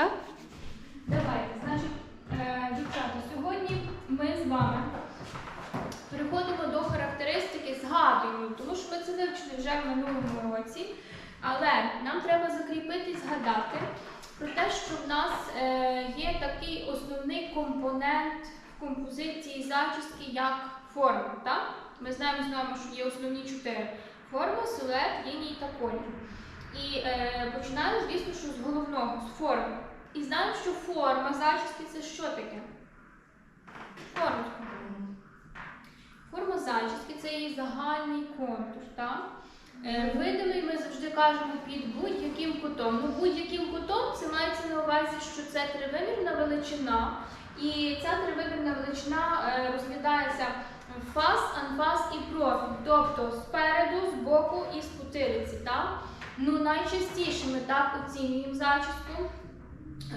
Так? Давайте, значить, е, дівчата, сьогодні ми з вами переходимо до характеристики згадуємо, тому що ми це вивчили вже в минулому році. Але нам треба закріпити згадати про те, що в нас е, є такий основний компонент в композиції зачіски, як форма. Так? Ми знаємо з вами, що є основні чотири форма, силует, лінії та колір. І е, починаємо, звісно, що з головного, з форми. І знаємо, що форма зачіски це що таке? Коротко. Форма зачіски це її загальний контур. Так? Е, видимий ми завжди кажемо під будь-яким кутом. Ну, будь-яким кутом це мається на увазі, що це тривимірна величина. І ця тривимірна величина е, розглядається фас, анфас і профіль. Тобто спереду, збоку і з потилиці. Ну, найчастіше ми так оцінюємо зачіску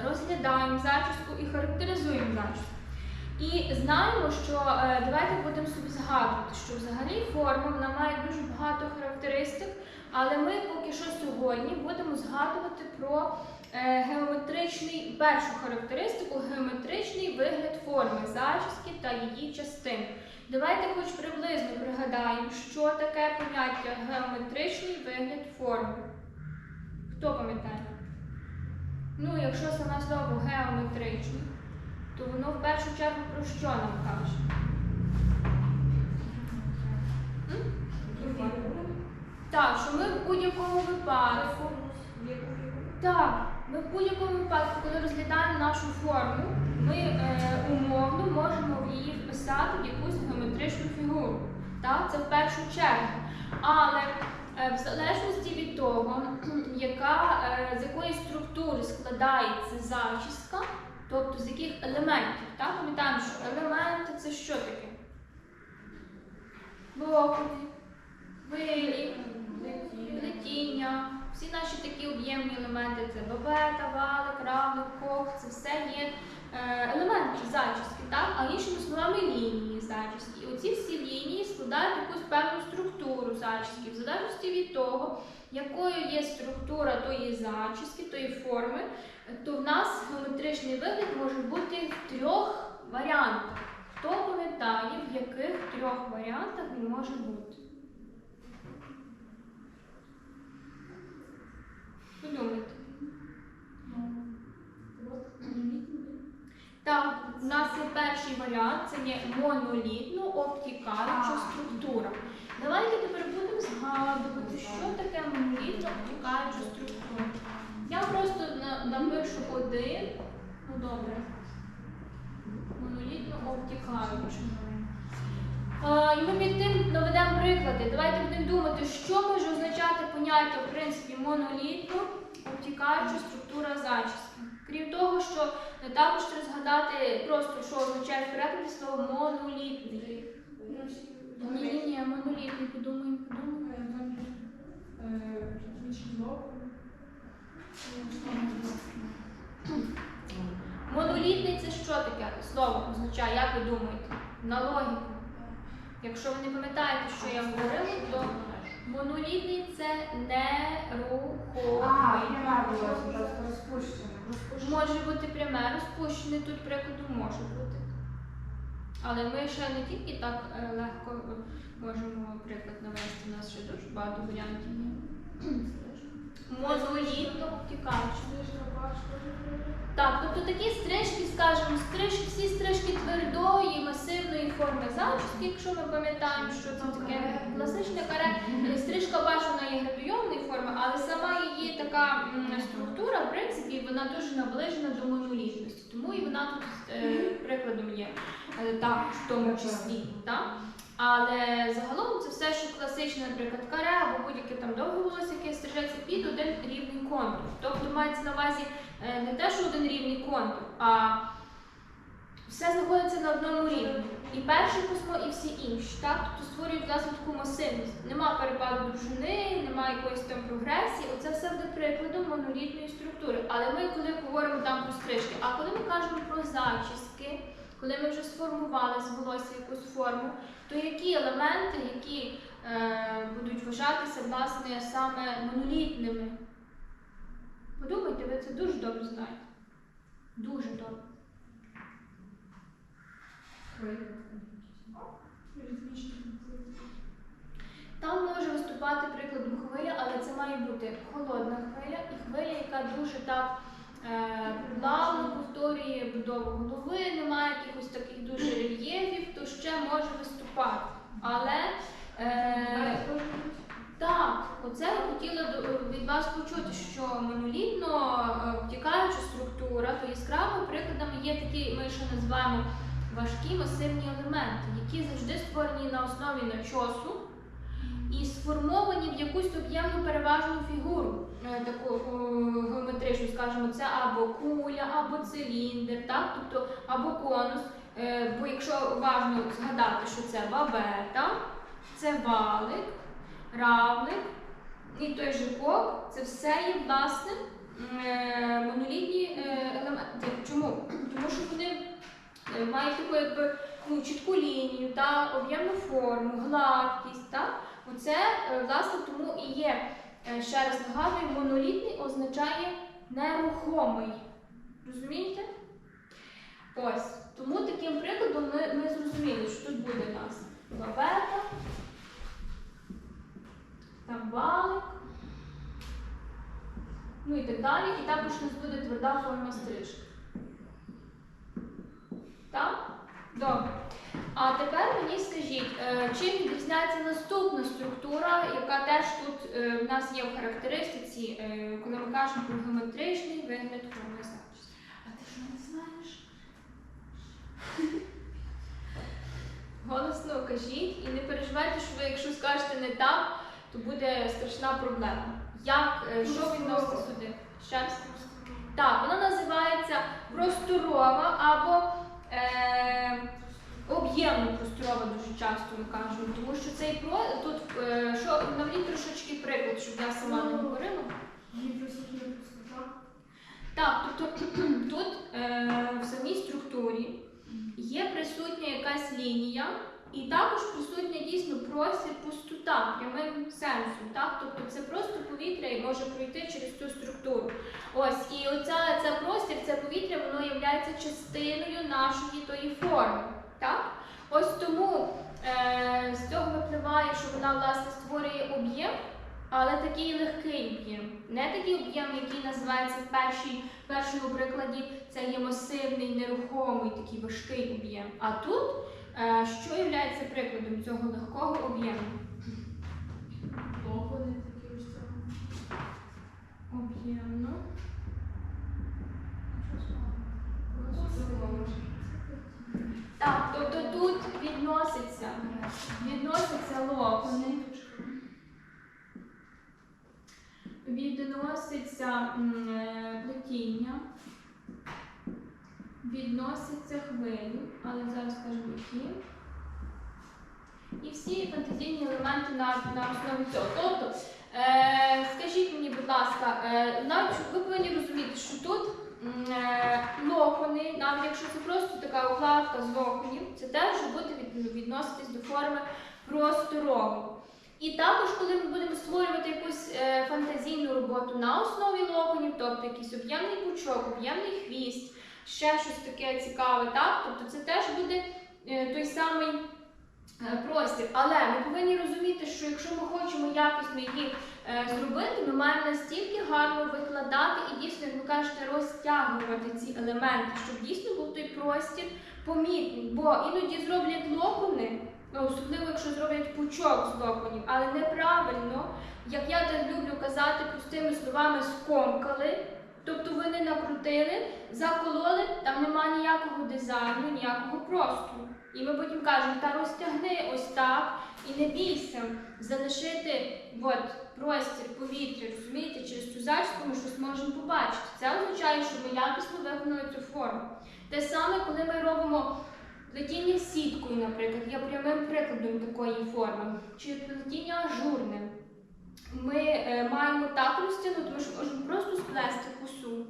розглядаємо зачіску і характеризуємо зачіску. І знаємо, що е, давайте будемо собі згадувати, що взагалі форма вона має дуже багато характеристик, але ми поки що сьогодні будемо згадувати про е, геометричний першу характеристику геометричний вигляд форми зачіски та її частин. Давайте хоч приблизно пригадаємо, що таке поняття геометричний вигляд форми. Хто пам'ятає? Ну, якщо саме слово геометричний, то воно в першу чергу про що нам каже? Так, що ми в будь-якому випадку. Так, ми в будь-якому випадку, коли розглядаємо нашу форму, ми е, умовно можемо в її вписати в якусь геометричну фігуру. Так, це в першу чергу. Але в залежності від того, яка, е, з якої структури складається зачіска, тобто з яких елементів. Так? Пам'ятаємо, що елементи це що таке? Блокові, вилі, плетіння. Всі наші такі об'ємні елементи це бабета, валик, равлик, кох, це все є е, елементи зачіски, так? а іншими словами лінії зачіски. І оці всі лінії складають якусь певну структуру зачіски, в залежності від того, якою є структура тої зачіски, тої форми, то в нас геометричний вигляд може бути в трьох варіантах. Хто пам'ятає, в яких трьох варіантах він може бути? Подумайте. Так, у нас є перший варіант, це є монолітно обтікаюча структура. Давайте тепер будемо згадувати, що таке монолітно обтікаюча структура. Я просто напишу один. Ну добре. Монолітно обтікаюча. І ми під тим наведемо приклади. Давайте будемо думати, що може означати поняття в принципі монолітно обтікаюча структура зачіски. Крім того, що також треба згадати просто, що означає в перекладі слово монолітний. Ні, ні, ні, монолітний, подумаємо, подумаємо. Монолітний це що таке слово означає, як ви думаєте? На логіку. Якщо ви не пам'ятаєте, що я говорила, то монолітний це нерухомий. Може бути пряме розпущене, тут прикладу може бути. Але ми ще не тільки так е, легко е, можемо приклад навести, у нас ще дуже багато варіантів є. Монолітно обтікаючи. Так, тобто такі стрижки, скажімо, стрижки, всі стрижки твердої, масивної форми зачіски, якщо ми пам'ятаємо, що це таке класичне каре, Е, стрижка бажана є градуйовної форми, але сама її така структура, в принципі, вона дуже наближена до монолітності. Тому і вона тут е, прикладом є е, також в тому числі. Так? Але загалом це все, що класичне, наприклад, каре або будь-яке там довге волосся, яке стрижеться під один рівний контур. Тобто мається на увазі е, не те, що один рівний контур, а все знаходиться на одному рівні. І перший космо, і всі інші. Так? Тобто створюють власне таку масивність. Нема перепаду довжини, немає якоїсь там прогресії. Оце все буде прикладом монолітної структури. Але ми, коли говоримо там про стрижки, а коли ми кажемо про зачіски, коли ми вже сформували з волосся якусь форму, то які елементи, які е, будуть вважатися власне саме монолітними? Подумайте, ви це дуже добре знаєте. Дуже добре. Там може виступати прикладом хвиля, але це має бути холодна хвиля і хвиля, яка дуже так плавно повторює будову голови, немає якихось таких дуже рельєфів, то ще може виступати. Але е, так, оце я хотіла від вас почути, що монолітно е, втікаюча структура, то яскравими прикладами є такі, ми ще називаємо важкі масивні елементи, які завжди створені на основі начосу і сформовані в якусь об'ємну переважну фігуру, е, таку е, геометричну, скажімо, це або куля, або циліндр, так? тобто або конус. Е, Бо якщо уважно згадати, що це бабета, це валик, равлик і той же кок, це все є власне монолітні елементи. Чому? Тому що вони мають таку якби ну, чітку лінію, та об'ємну форму, гладкість. Та? Оце е, власне тому і є, е, ще раз нагадую, монолітний означає нерухомий. Розумієте? Ось. Тому таким прикладом ми, ми зрозуміли, що тут буде у нас бабета, там валик, ну і так далі. І також у нас буде тверда форма стрижки. Так? Добре. А тепер мені скажіть, е, чим відрізняється наступна структура, яка теж тут е, в нас є в характеристиці, е, коли ми кажемо про геометричний вигляд форми зачісу. А ти що не знаєш? Голосно кажіть і не переживайте, що ви, якщо скажете не так, то буде страшна проблема. Як, що відноситься сюди? Ще раз? Так, вона називається просторова або е, об'ємно просторова дуже часто ми кажемо, тому що цей про тут е, що навіть трошечки приклад, щоб я сама не говорила. Так, тобто тут е, в самій структурі є присутня якась лінія, і також присутня дійсно простір пустота прямим сенсом. Так? Тобто це просто повітря і може пройти через цю структуру. Ось, і оця це простір, це повітря, воно є частиною нашої тої форми. Так? Ось тому е, з цього випливає, що вона власне створює об'єм, але такий легкий об'єм. Не такий об'єм, який називається в першому прикладі, це є масивний, нерухомий, такий важкий об'єм. А тут е, що є прикладом цього легкого об'єму? Об'ємно. Так, тобто тут відноситься, відноситься локони, відноситься м, е, плетіння, відноситься хвилі, але зараз скажу які. І всі фантазійні елементи на, на основі цього. Тобто, е, скажіть мені, будь ласка, е, навіть ви повинні розуміти, що тут е, локони, навіть якщо це просто така укладка з локонів, це теж буде від, відноситись до форми просторової. І також, коли ми будемо створювати якусь е, фантазійну роботу на основі локонів, тобто якийсь об'ємний пучок, об'ємний хвіст, ще щось таке цікаве, так? Тобто це теж буде е, той самий простір. Але ми повинні розуміти, що якщо ми хочемо якісно її е, зробити, ми маємо настільки гарно викладати і дійсно, як ви кажете, розтягувати ці елементи, щоб дійсно був той простір помітний. Бо іноді зроблять локони, ну, особливо якщо зроблять пучок з локонів, але неправильно, як я так люблю казати простими словами, скомкали. Тобто ви не накрутили, закололи, там немає ніякого дизайну, ніякого простору. І ми потім кажемо, та розтягни ось так і не бійся залишити от, простір, повітря, розумієте, через цю зачіску ми щось можемо побачити. Це означає, що ми якісно виконали цю форму. Те саме, коли ми робимо плетіння сіткою, наприклад, є прямим прикладом такої форми, чи плетіння ажурним. Ми е, маємо так розтягнути, ми ж можемо просто сплести косу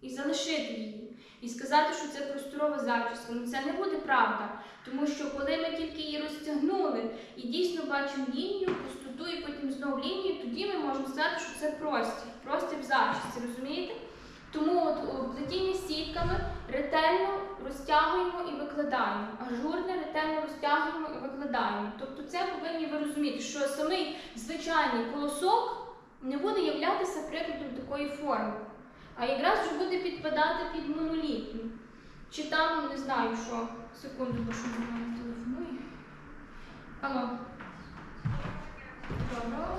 і залишити її. І сказати, що це просторова зачіска. Ну це не буде правда. Тому що коли ми тільки її розтягнули і дійсно бачимо лінію, пустоту і потім знову лінію, тоді ми можемо сказати, що це простір, простір в зачісці, розумієте? Тому от плетіння сітками ретельно розтягуємо і викладаємо. Ажурне ретельно розтягуємо і викладаємо. Тобто це повинні ви розуміти, що самий звичайний колосок не буде являтися прикладом такої форми, а якраз вже буде підпадати під монолітну. Чи там, не знаю що. Секунду, бо що мене телефонує. Алло. Доброго.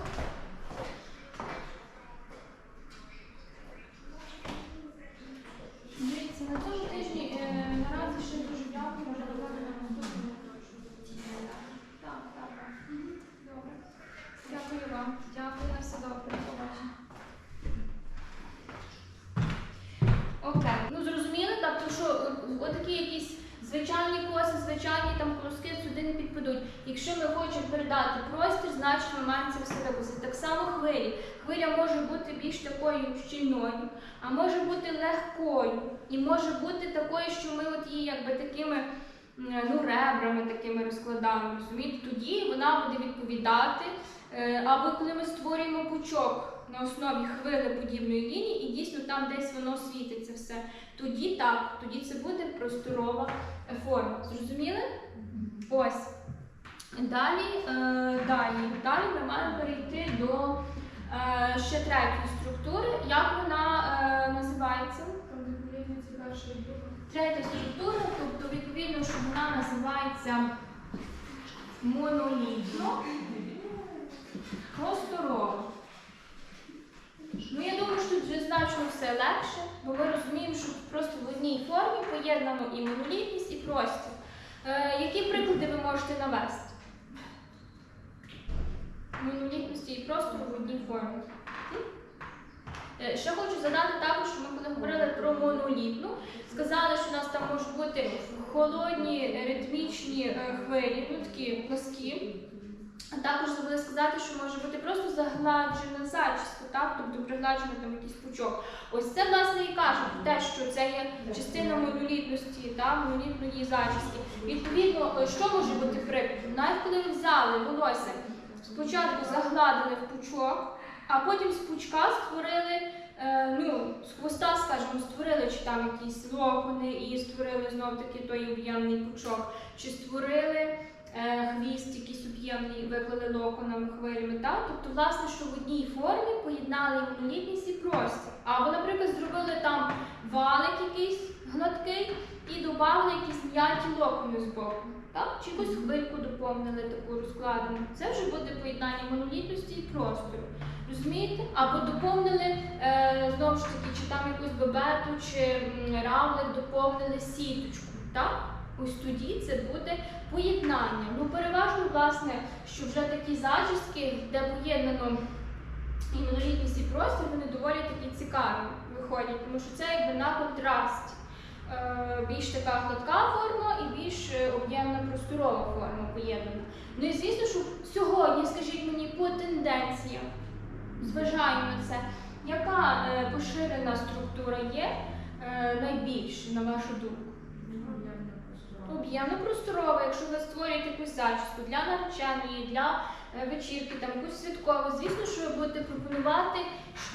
Дивіться, на цьому тижні е, наразі ще дуже дякую, може давати на наступному. Так, так, так. Мгм, Добре. Дякую вам. Дякую на все добре. До побачення. Окей. Ну зрозуміли, тобто, що е, отакі якісь звичайні коси, звичайні там колоски сюди не підпадуть. Якщо ми хочемо передати простір, маємо це все. Так само хвилі. Хвиля може бути більш такою щільною, а може бути легкою. І може бути такою, що ми от її якби такими ну, ребрами такими розкладаємо. Розумієте? Тоді вона буде відповідати. Е, Або коли ми створюємо пучок на основі хвили подібної лінії, і дійсно там десь воно світиться все. Тоді так, тоді це буде просторова форма. Зрозуміли? Ось. Далі, е, далі, далі ми маємо перейти до е, ще третьої структури. Як вона е, називається? Третя структура, тобто відповідно, що вона називається монолітно просторова. Ну, я думаю, що тут вже значно все легше, бо ми розуміємо, що просто в одній формі поєднано і монолітність, і простір. Е, які приклади ви можете навести? Монолітності і простору в одній формі. Е, Ще хочу задати також, що ми коли говорили про монолітну, сказали, що у нас там можуть бути холодні ритмічні е, хвилі, ну такі пласкі. А також забули сказати, що може бути просто загладжена зачіска, так? тобто пригладжений там якийсь пучок. Ось це, власне, і каже про те, що це є частина монолітності, монолітної зачіски. Відповідно, е, що може бути прикладом? Навіть коли взяли волосся, спочатку загладили в пучок, а потім з пучка створили, е, ну, з хвоста, скажімо, створили чи там якісь локони і створили знов таки той об'ємний пучок, чи створили е, хвіст, якийсь об'ємний, виклали локонами, хвилями. Так? Тобто, власне, що в одній формі поєднали монолітність і простір. Або, наприклад, зробили там валик якийсь гладкий і додали якісь м'яті локони з боку. Так? Чи якусь хвильку доповнили таку розкладену. Це вже буде поєднання монолітності і простору. Розумієте? Або доповнили е, знову ж таки, чи там якусь бебету, чи равлик доповнили сіточку. Так? Ось тоді це буде поєднання. Ну, переважно, власне, що вже такі зачістки, де поєднано і монолітність і простір, вони доволі такі цікаві виходять, тому що це якби на контрасті. Е, Більш така гладка форма і більш е, об'ємна просторова форма поєднана. Ну і звісно, що сьогодні, скажіть мені, по тенденціям, зважаємо на це, яка е, поширена структура є найбільше, на вашу думку? Об'ємно просторова, якщо ви створюєте якусь зачіску для навчання, для вечірки, там якусь святкову, звісно, що ви будете пропонувати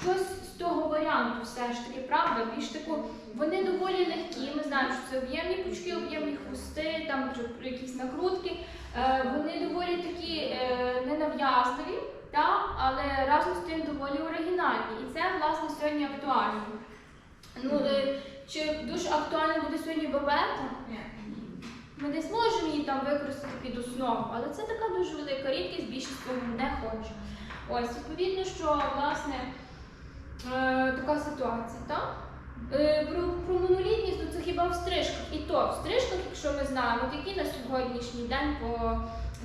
щось з того варіанту, все ж таки, правда, більш таку. Вони доволі легкі. Ми знаємо, що це об'ємні пучки, об'ємні хвости, там якісь накрутки. Е, Вони доволі такі е, ненав'язливі, але разом з тим доволі оригінальні. І це, власне, сьогодні актуально. Ну, е, чи дуже актуально буде сьогодні бабета? Ми десь можемо її там використати під основу, але це така дуже велика рідкість, більшість того не хоче. Ось, відповідно, що власне е, така ситуація, так? Е, про, про монолітність, ну це хіба в стрижках. І то в стрижках, якщо ми знаємо, які на сьогоднішній день по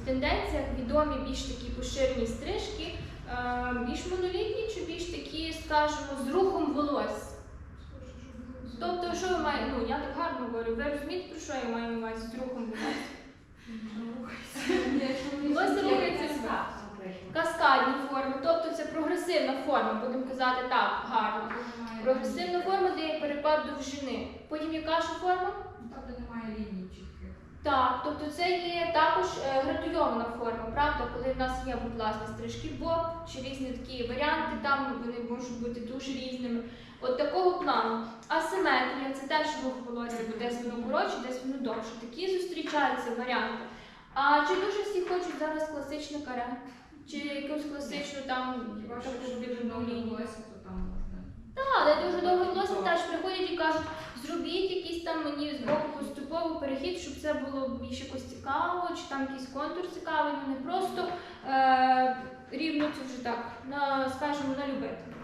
тенденціях відомі більш такі поширені стрижки, е, більш монолітні чи більш такі, скажімо, з рухом волосся. Тобто, що ви маєте, ну я так гарно говорю, ви розумієте, про що я маю на увазі з рухом волосся? Волосся рухається Каскадні форми, тобто це прогресивна форма, будемо казати так, гарно. Прогресивна форма, де є перепад довжини. Потім яка ж форма? Тобто немає чітких. Так, тобто це є також е, градуйована форма, правда, коли в нас є, будь ласка, стрижки боб чи різні такі варіанти, там вони можуть бути дуже різними. От такого плану. Асиметрія це теж рух волосся, бо десь воно коротше, десь воно довше. Такі зустрічаються варіанти. А чи дуже всі хочуть зараз класичне каре? Чи якусь класичну там дуже дрібну волосся, то там можна. Так, але дуже довго волосся теж приходять і кажуть, зробіть якийсь там мені з боку поступово перехід, щоб це було більш якось цікаво, чи там якийсь контур цікавий, ну не просто е, рівно це вже так, на, скажімо, на любителя.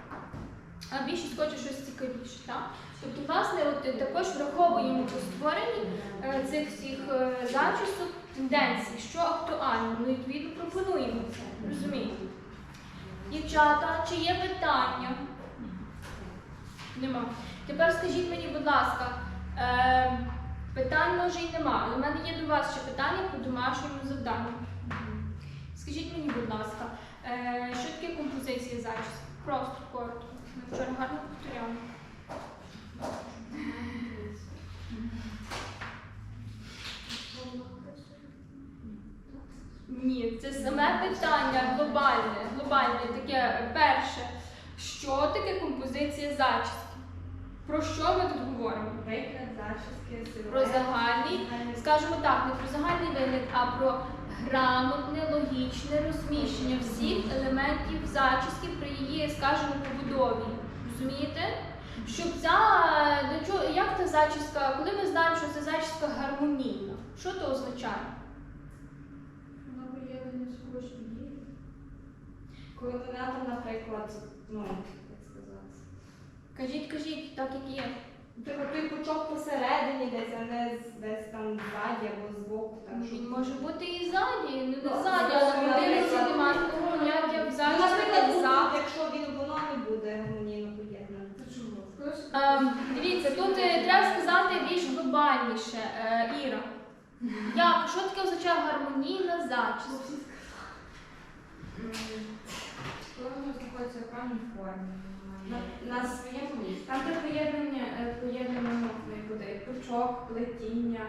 А більшість хоче щось цікавіше. Так? Тобто, власне, от, також враховуємо у створенні е, цих всіх е, зачісок тенденцій, що актуально, ну відповідно пропонуємо це. Розумієте? Дівчата, чи є питання? Нема. Тепер скажіть мені, будь ласка, е, питань може і нема, але в мене є до вас ще питання по домашньому завданню. Скажіть мені, будь ласка, е, що таке композиція зачісок? Просто коротко. Ми вчора гарно повторяли. Ні, це саме питання глобальне, глобальне, таке перше. Що таке композиція зачіски? Про що ми тут говоримо? Вигляд, зачіски, силует. Про загальний, скажімо так, не про загальний вигляд, а про грамотне, логічне розміщення всіх елементів зачіски при її, скажімо, побудові. Розумієте? Щоб ця до чого, як та зачіска, коли ми знаємо, що це зачіска гармонійна, що це означає? Воно поєднання з дії. Коли вона там, наприклад, ну, як сказати. Кажіть, кажіть, так як є. Наприклад, той пучок посередині десь, а не з- десь там ззаді або збоку. Так, Ну, щоб- Він може бути і ззаді, ну не Ну, ззаді, але в наприклад, модельці немає такого поняття в Ну, зачісці, наприклад, як ну, якщо він воно не буде гармонійно поєднане. Ем, Дивіться, тут е, треба сказати більш глобальніше, е, Іра. Як? Що таке означає гармонійна зачіска? Коли воно знаходиться в певній формі. На, на своєму місці. Там де поєднання, е, поєднано має бути і пучок, плетіння,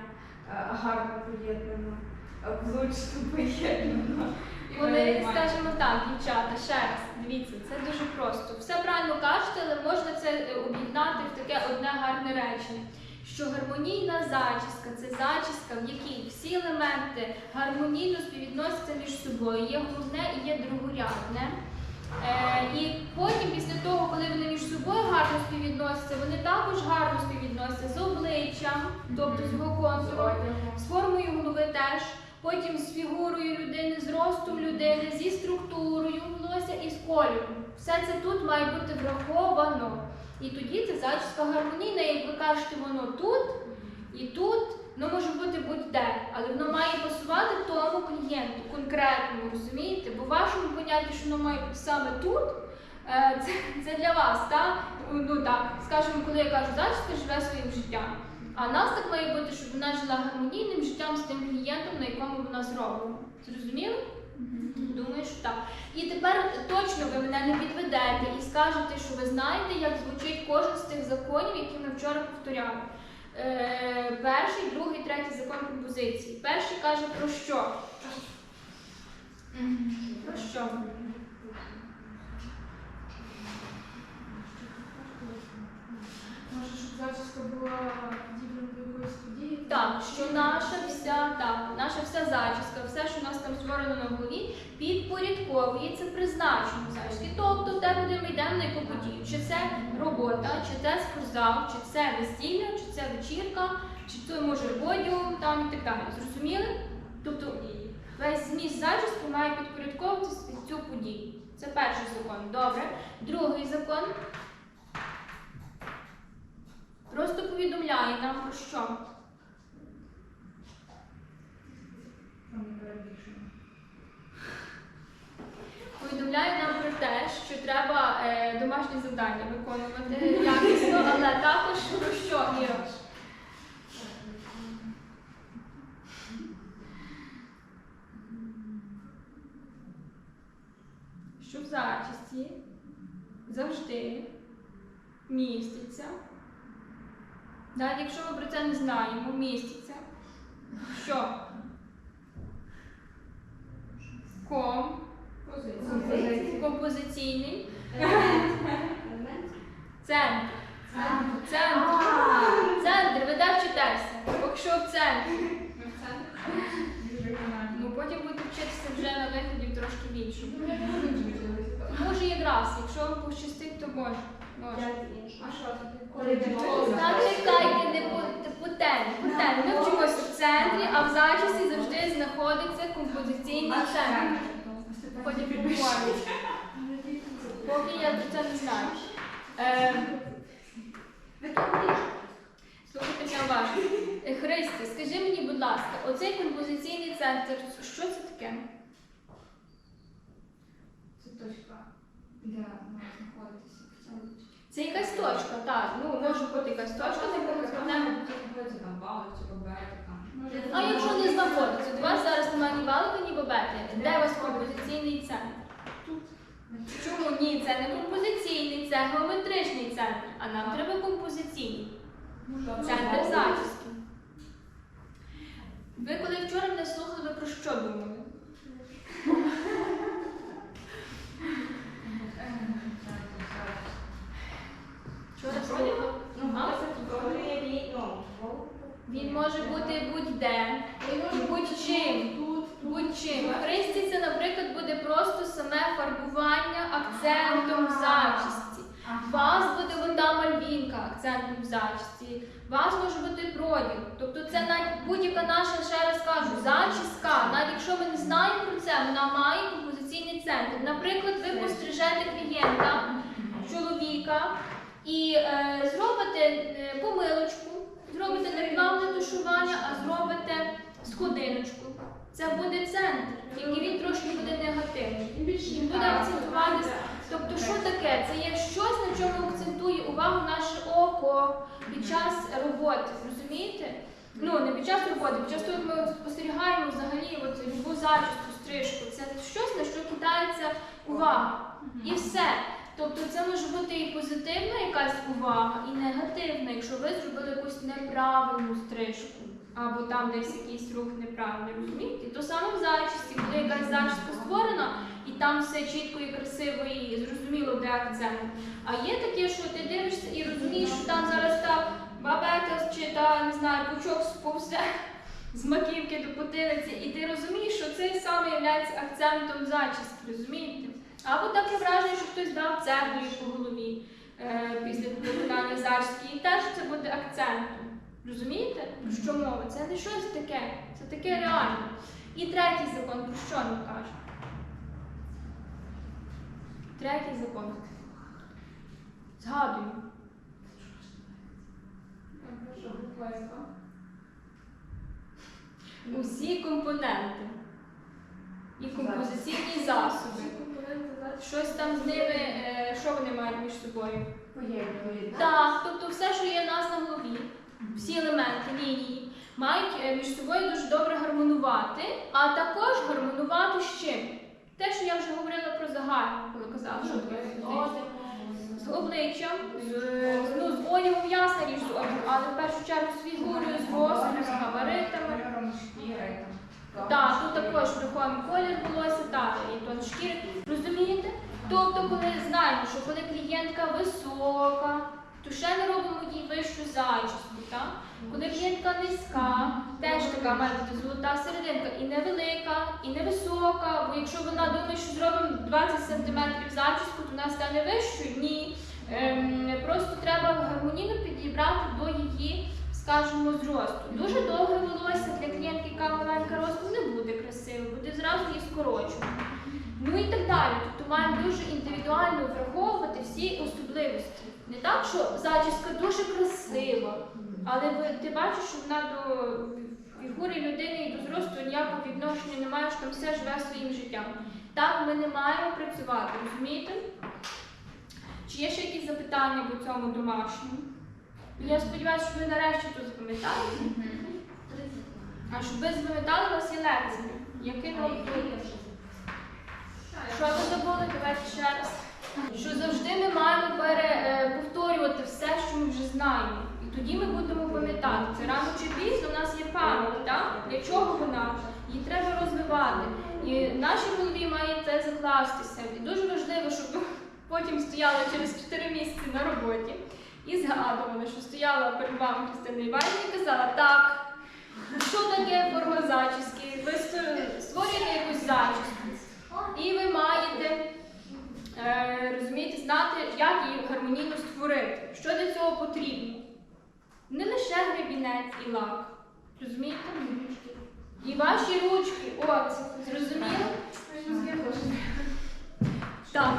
е, гарно поєднано, е, влучно поєднано. Вони, скажімо так, дівчата, ще раз, дивіться, це дуже просто. Все правильно кажете, але можна це об'єднати в таке одне гарне речення. Що гармонійна зачіска це зачіска, в якій всі елементи гармонійно співвідносяться між собою. Є головне і є другорядне. Е, і потім, після того, коли вони між собою гарно співвідносяться, вони також гарно співвідносяться з обличчям, тобто з його контуром, з формою голови теж, потім з фігурою людини, з ростом людини, зі структурою волосся і з кольором. Все це тут має бути враховано. І тоді це зачіска гармонійна, як ви кажете, воно тут і тут, воно може бути будь-де, але воно має пасувати тому клієнту конкретному, розумієте? Бо в вашому понятті, що воно має бути саме тут, е, це, це для вас, так? Ну так, скажімо, коли я кажу, зачіска живе своїм життям. А нас так має бути, щоб вона жила гармонійним життям з тим клієнтом, на якому вона зроблена. Зрозуміли? Думаю, що так. І тепер точно ви мене не підведете і скажете, що ви знаєте, як звучить кожен з тих законів, які ми вчора повторяли. Е, перший, другий, третій закон композиції. Перший каже про що? Про що? Може, щоб зачіска була подібна до якоїсь? Так, що наша вся, так, наша вся зачіска, все, що у нас там створено на голові, підпорядковується призначенню зачіски. Тобто, де ми йдемо на яку подію. Чи це робота, чи це спортзал, чи це весілля, чи це вечірка, чи це може подіум там і так далі. Зрозуміли? Тобто весь зміст зачіски має підпорядковуватися під цю подію. Це перший закон. Добре. Другий закон. Просто повідомляє нам про що. Там не. Повідомляє нам про те, що треба е, домашні завдання виконувати якісно, але також про що, Іра? Що в зачісті завжди міститься. Навіть якщо ми про це не знаємо, міститься Що? Ком. Композиційний. Елемент. Центр. Центр. Центр. Ви де вчитеся? Поки що в центрі. Ну потім будете вчитися вже на виході трошки в іншому. Може якраз, якщо вам пощастить, то може. може. А що це? Зачекайте, не по, По темі. Ми вчимося в центрі, а в зачісті завжди знаходиться композиційний центр. Потім поговоримо. Поки я про це не знаю. Е, слухайте мене уважно. Е, Христе, скажи мені, будь ласка, оцей композиційний центр, що це таке? Це точка, де вона знаходиться в цьому. Це якась точка, так. Ну, може бути якась точка, яку ми. А якщо не знаходиться, у вас зараз немає ні валика, ні бабети. Де у вас композиційний центр? Чому ні? Це не композиційний, це геометричний центр. А нам треба композиційний. Центр зачіски. Ви коли вчора мене слухали, ви про що думали? Вчора слухали? Ну, А? це контролює рі- ну, Він може бути будь-де, будь-чим. Будь-чим. В Христі це, наприклад, буде просто саме фарбування акцентом в зачісті. Вас буде вода мальвінка акцентом в зачісті. Вас може бути проділ. Тобто це навіть будь-яка наша, ще раз кажу, зачіска, навіть якщо ми не знаємо про це, вона має композиційний центр. Наприклад, ви пострижете клієнта, чоловіка і е, зробите е, помилочку, зробите не плавне тушування, а зробите сходиночку. Це буде центр, тільки він трошки буде негативний. Він буде акцентуватися. Тобто, що таке? Це є щось, на чому акцентує увагу наше око під час роботи. Розумієте? Ну, не під час роботи, під час того, як ми спостерігаємо взагалі от, любу зачіску, стрижку. Це щось, на що кидається увага. І все. Тобто це може бути і позитивна якась увага, і негативна, якщо ви зробили якусь неправильну стрижку, або там десь якийсь рух неправильний, розумієте? То саме в зачісті, коли якась зачіска створена, і там все чітко і красиво, і зрозуміло, де акцент. А є таке, що ти дивишся і розумієш, що там зараз та бабета чи та не знаю, пучок сповзе з маківки до потилиці, і ти розумієш, що це саме є акцентом зачіски, розумієте? Або таке враження, що хтось дав цеглою по голові е, після виконання зачіски, і теж це буде акцентом. Розумієте? Про що мова? Це не щось таке, це таке реально. І третій закон, про що нам каже? Третій закон. Згадуємо. Усі компоненти і композиційні засоби. Щось там з ними, е, що вони мають між собою? Так, тобто все, що є в нас на голові, всі елементи лінії, мають е, між собою дуже добре гармонувати, а також гармонувати з чим? Те, що я вже говорила про загальне, коли казала, що таке з обличчям, з, е, ну, з одягом ясна річ з одягом, але в першу чергу з фігурою, з ростом, з габаритами. Так, тут також враховуємо колір волосся, так, і тон шкіри. Розумієте? Тобто, коли знаємо, що коли клієнтка висока, то ще не робимо їй вищу зачіску. Так? Коли клієнтка низька, теж така має бути золота серединка, і невелика, і невисока. Бо якщо вона думає, що зробимо 20 см зачіску, то вона стане вищою. Ні. Ем, просто треба гармонійно підібрати до її, скажімо, зросту. Дуже довге волосся для клієнтки, яка маленька росту, не буде красиво, буде зразу її скорочувати. Ну і так далі. Тобто маємо дуже індивідуально враховувати всі особливості. Не так, що зачіска дуже красива, але ти бачиш, що вона до фігури людини і до зросту ніякого відношення не має, що там все живе своїм життям. Так ми не маємо працювати, розумієте? Чи є ще якісь запитання по цьому домашньому? Я сподіваюся, що ви нарешті тут запам'ятаєте. А щоб ви запам'ятали, у вас є лекція. Який новий що ви забули? Давайте ще раз. Що завжди ми маємо пере, е, повторювати все, що ми вже знаємо. І тоді ми будемо пам'ятати. Це рано чи пізно у нас є пам'ять, так? Для чого вона? Її треба розвивати. І в нашій голові має це закластися. І дуже важливо, щоб потім стояли через 4 місяці на роботі і згадували, що стояла перед вами Христина Іванівна і казала, так, що таке форма зачіски? Ви створюєте якусь зачіску. І ви маєте е, знати, як її гармонійно створити. Що для цього потрібно? Не лише гребінець і лак. Розумієте? І ваші ручки. О, це зрозуміло?